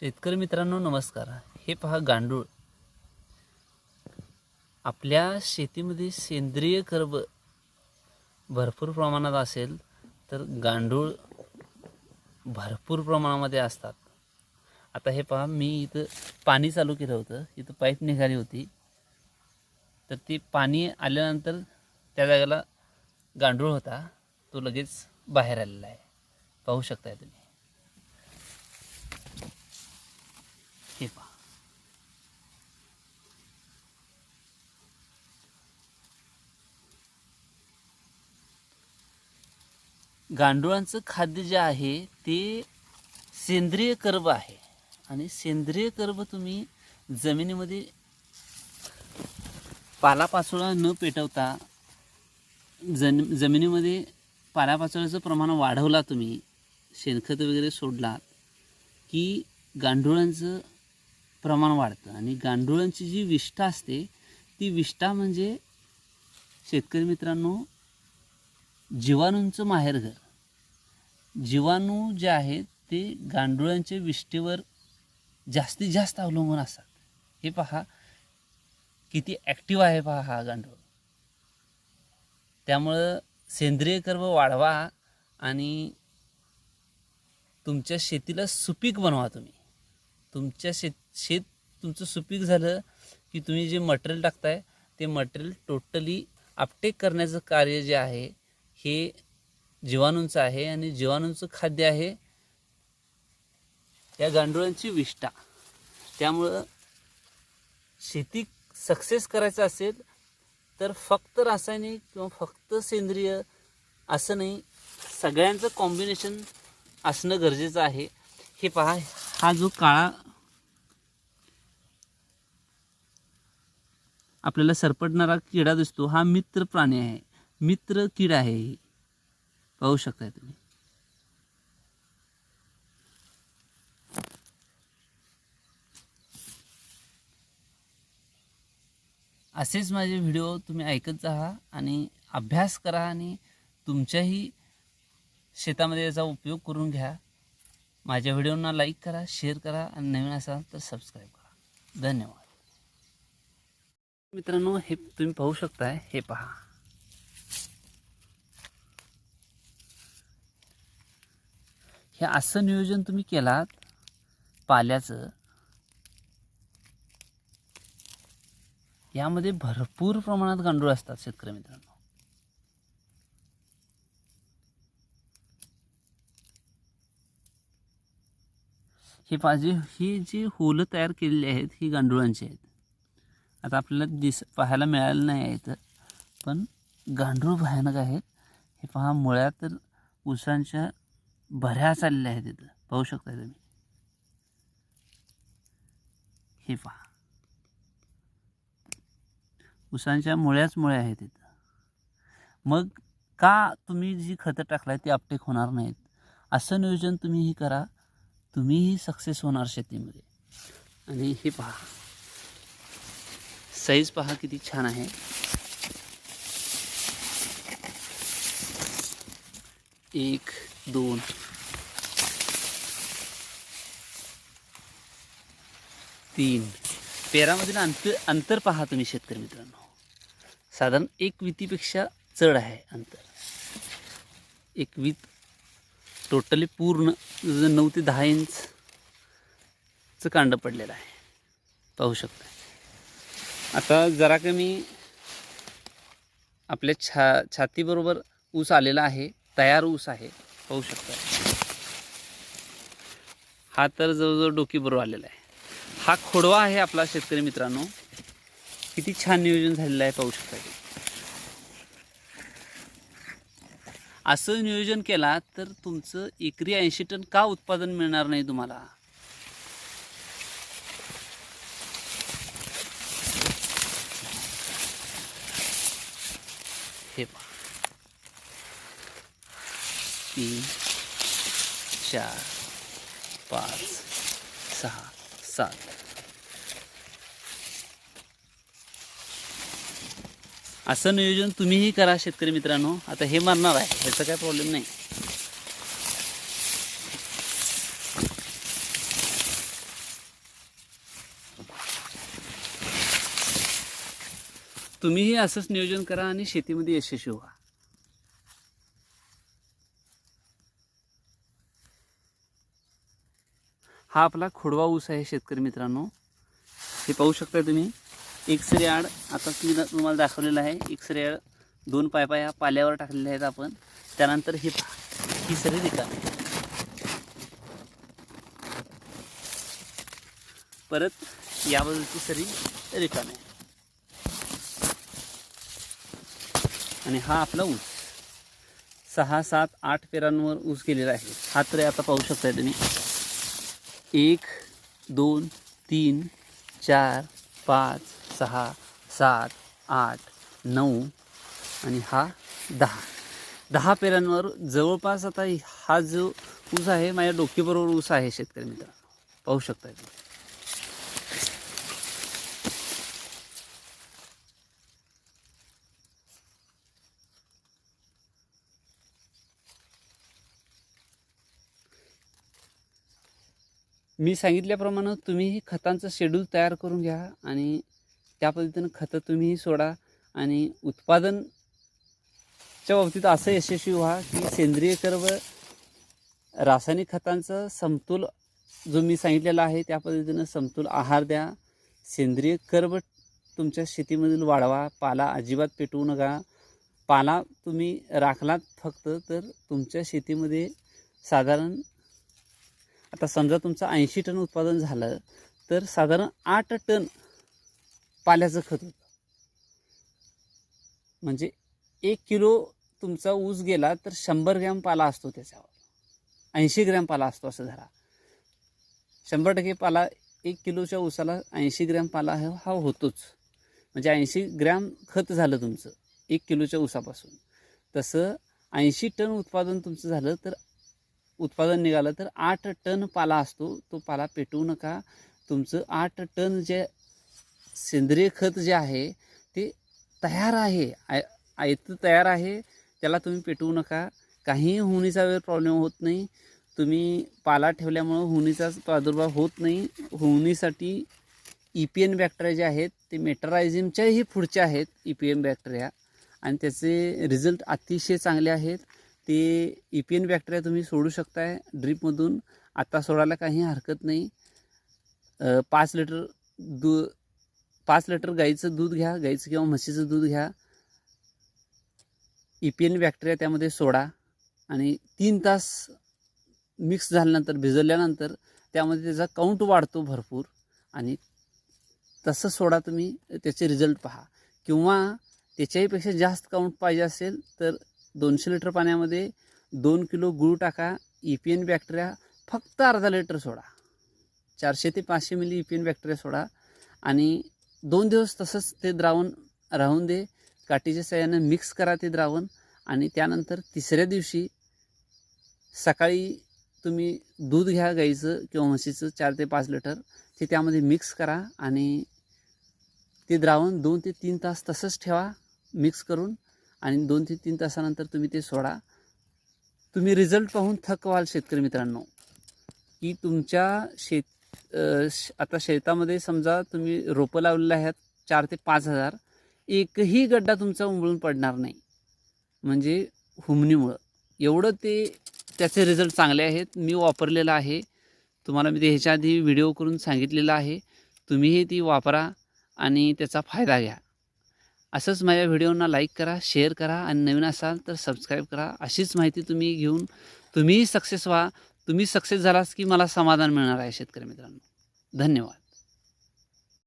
शेतकरी मित्रांनो नमस्कार. हे पहा गांडूळ. आपल्या शेतीमध्ये सेंद्रिय कर्ब भरपूर प्रमाणात असेल तर गांडूळ भरपूर प्रमाणामध्ये असतात. आता हे पहा मी इथं पाणी चालू केलं होतं. इथं पाईप निघाली होती. तर ती पाणी आल्यानंतर त्या जागेला गांडूळ होता. तो लगेच बाहेर आलेला आहे. पाहू शकताय तुम्ही. गांडुळांचं खाद्य जे आहे ते सेंद्रिय कर्ब आहे. आणि सेंद्रिय कर्ब तुम्ही जमिनीमध्ये पालापाचोळा न पेटवता जन जमिनीमध्ये पालापाचोळ्याचं प्रमाण वाढवला तुम्ही शेणखत वगैरे सोडलात की गांडुळांचं प्रमाण वाढतं. आणि गांडुळांची जी विष्ठा असते ती विष्ठा म्हणजे शेतकरी मित्रांनो जीवाणूंचं माहेरघर. जीवाणू जे आहेत ते गांडुळांच्या विष्टीवर जास्तीत जास्त अवलंबून असतात. हे पहा किती ॲक्टिव्ह आहे पहा हा गांडूळ. त्यामुळं सेंद्रिय कर्म वाढवा आणि तुमच्या शेतीला सुपीक बनवा तुम्ही. तुमच्या शेत शेत तुमचं सुपीक झालं की तुम्ही जे मटेरियल टाकताय ते मटेरियल टोटली अपटेक करण्याचं कार्य जे आहे हे जीवाणूंचं आहे आणि जीवाणूंचं खाद्य आहे या गांडुळांची विष्ठा. त्यामुळं शेती सक्सेस करायचं असेल तर फक्त रासायनिक किंवा फक्त सेंद्रिय असं नाही सगळ्यांचं कॉम्बिनेशन असणं गरजेचं आहे. हे पहा हा जो काळा आपल्याला सरपटणारा किडा दिसतो हा मित्र प्राणी आहे. मित्र कीड आहे. ही पाहू शकताय तुम्ही. असेच माझे व्हिडिओ तुम्ही ऐकत जा आणि अभ्यास करा आणि तुमच्याही शेतामध्ये याचा उपयोग करून घ्या. माझ्या व्हिडिओना लाईक करा शेअर करा आणि नवीन असाल तर सबस्क्राईब करा. धन्यवाद. मित्रांनो हे तुम्ही पाहू शकताय हे पहा. हे असं नियोजन तुम्ही केलात पाल्याचं यामध्ये भरपूर प्रमाणात गांडूळ असतात शेतकरी मित्रांनो. ही पाजी ही जी होलं तयार केलेली आहेत ही गांडुळांची आहेत. आता आपल्याला दिस पाहायला मिळालं नाही आहे इथं पण गांडूळ भयानक आहेत. हे पहा मुळ्या तर उसांच्या भऱ्या आलेल्या आहेत तिथं पाहू शकता तुम्ही. हे पहा. उसांच्या मुळ्याच मुळ्या आहेत तिथं मग का तुम्ही जी खतं टाकलाय ती अपटेक होणार नाहीत? असं नियोजन तुम्हीही करा. तुम्हीही सक्सेस होणार शेतीमध्ये. आणि हे पहा. साईज पहा किती छान आहे. एक दोन. तीन. पेरामधील अंतर अंतर पहा तुम्ही शेतकरी मित्रांनो. साधारण एक वितीपेक्षा चढ आहे अंतर. एक वीत टोटली पूर्ण नऊ ते दहा इंचचं कांड पडलेलं आहे. पाहू शकता आता जरा कमी आपल्या छा छातीबरोबर ऊस आलेला आहे तयार ऊस आहे. पाहू शकता. हा तर जवळजवळ डोकीबरोबर आलेला आहे. हा खोडवा आहे आपला शेतकरी मित्रांनो. किती छान नियोजन झालेलं आहे पाहू शकता. असं नियोजन केला तर तुमचं एकरी ऐंशी टन का उत्पादन मिळणार नाही तुम्हाला? तीन चार पाच सहा सात असं नियोजन तुम्हीही करा शेतकरी मित्रांनो. आता हे मारणार आहे. ह्याचा काय प्रॉब्लेम नाही. तुम्हीही असंच नियोजन करा आणि शेतीमध्ये यशस्वी व्हा. हा आपला खोडवा ऊस आहे शेतकरी मित्रांनो. हे पाहू शकता तुम्ही. एक आड आता ती तुम्हाला दाखवलेलं आहे. एक आड दोन पायपा ह्या पाल्यावर टाकलेल्या आहेत आपण. त्यानंतर ही ही सरी रिका परत याबद्दलची सरी रिकाम आहे. आणि हा आपला ऊस. सहा सात आठ पेरांवर ऊस गेलेला आहे. हा तरी आता पाहू शकताय तुम्ही. एक दोन तीन चार पाच सहा सात आठ नऊ आणि हा दहा. दहा पेरांवर जवळपास आता हा जो ऊस आहे माझ्या डोकेबरोबर ऊस आहे शेतकरी मित्र पाहू शकता मी सांगितल्याप्रमाणे तुम्ही खतांचं शेड्यूल तयार करून घ्या आणि त्या पद्धतीनं खतं तुम्हीही सोडा आणि उत्पादनच्या बाबतीत असं यशस्वी व्हा की सेंद्रिय कर्व रासायनिक खतांचं समतोल जो मी सांगितलेला आहे त्या पद्धतीनं समतोल आहार द्या. सेंद्रिय कर्व तुमच्या शेतीमधील वाढवा पाला अजिबात पेटवू नका. पाला तुम्ही राखलात फक्त तर तुमच्या शेतीमध्ये साधारण आता समजा तुमचं ऐंशी टन उत्पादन झालं तर साधारण आठ टन पाल्याचं खत होतं. म्हणजे एक किलो तुमचा ऊस गेला तर शंभर ग्रॅम पाला असतो त्याच्यावर. ऐंशी ग्रॅम पाला असतो असं धरा. शंभर टक्के पाला एक किलोच्या ऊसाला ऐंशी ग्रॅम पाला हा हा होतोच. म्हणजे ऐंशी ग्रॅम खत झालं तुमचं एक किलोच्या ऊसापासून. तसं ऐंशी टन उत्पादन तुमचं झालं तर उत्पादन निघालं तर आठ टन पाला असतो. तो पाला पेटवू नका. तुमचं आठ टन जे सेंद्रिय खत जे आहे ते तयार आहे. आय आयत तयार आहे. त्याला तुम्ही पेटवू नका. काहीही हुनीचा वेळ प्रॉब्लेम होत नाही. तुम्ही पाला ठेवल्यामुळं हुनीचा प्रादुर्भाव होत नाही. हुनीसाठी ई पी एन बॅक्टेरिया जे आहेत ते मेटरायझिमच्याही पुढच्या आहेत ई पी एम बॅक्टेरिया आणि त्याचे रिझल्ट अतिशय चांगले आहेत. ते ई पी एन बॅक्टेरिया तुम्ही सोडू शकताय. ड्रीपमधून आत्ता सोडायला काही हरकत नाही. पाच लिटर दू पाच लिटर गाईचं दूध घ्या गाईचं किंवा म्हशीचं दूध घ्या. ई पी एन बॅक्टेरिया त्यामध्ये सोडा आणि तीन तास मिक्स झाल्यानंतर भिजवल्यानंतर त्यामध्ये त्याचा काउंट वाढतो भरपूर आणि तसं सोडा तुम्ही त्याचे रिझल्ट पहा. किंवा त्याच्याहीपेक्षा जास्त काउंट पाहिजे असेल तर दोनशे लिटर पाण्यामध्ये दोन किलो गूळ टाका ई पी एन बॅक्टेरिया फक्त अर्धा लिटर सोडा. चारशे ते पाचशे मिली ई पी एन बॅक्टेरिया सोडा आणि दोन दिवस तसंच ते द्रावण राहून दे. काठीच्या सहाय्यानं मिक्स करा ते द्रावण आणि त्यानंतर तिसऱ्या दिवशी सकाळी तुम्ही दूध घ्या गाईचं किंवा म्हशीचं चार ते पाच लिटर ते त्यामध्ये मिक्स करा आणि ते द्रावण दोन ते तीन तास तसंच ठेवा मिक्स करून आणि दोन ते तीन तासानंतर तुम्ही ते सोडा. तुम्ही रिझल्ट पाहून थक व्हाल शेतकरी मित्रांनो. की तुमच्या शेत आता शेतामध्ये समजा तुम्ही रोपं लावलेलं आहेत चार ते पाच हजार एकही गड्डा तुमचा उमळून पडणार नाही. म्हणजे हुमणीमुळं. एवढं ते त्याचे रिझल्ट चांगले आहेत. मी वापरलेलं आहे. तुम्हाला मी ते ह्याच्या आधी व्हिडिओ करून सांगितलेलं आहे. तुम्हीही ती वापरा आणि त्याचा फायदा घ्या. असंच माझ्या व्हिडिओना लाईक करा शेअर करा आणि नवीन असाल तर सबस्क्राईब करा. अशीच माहिती तुम्ही घेऊन तुम्हीही सक्सेस व्हा. तुम्ही सक्सेस झालास की मला समाधान मिळणार आहे शेतकरी मित्रांनो. धन्यवाद.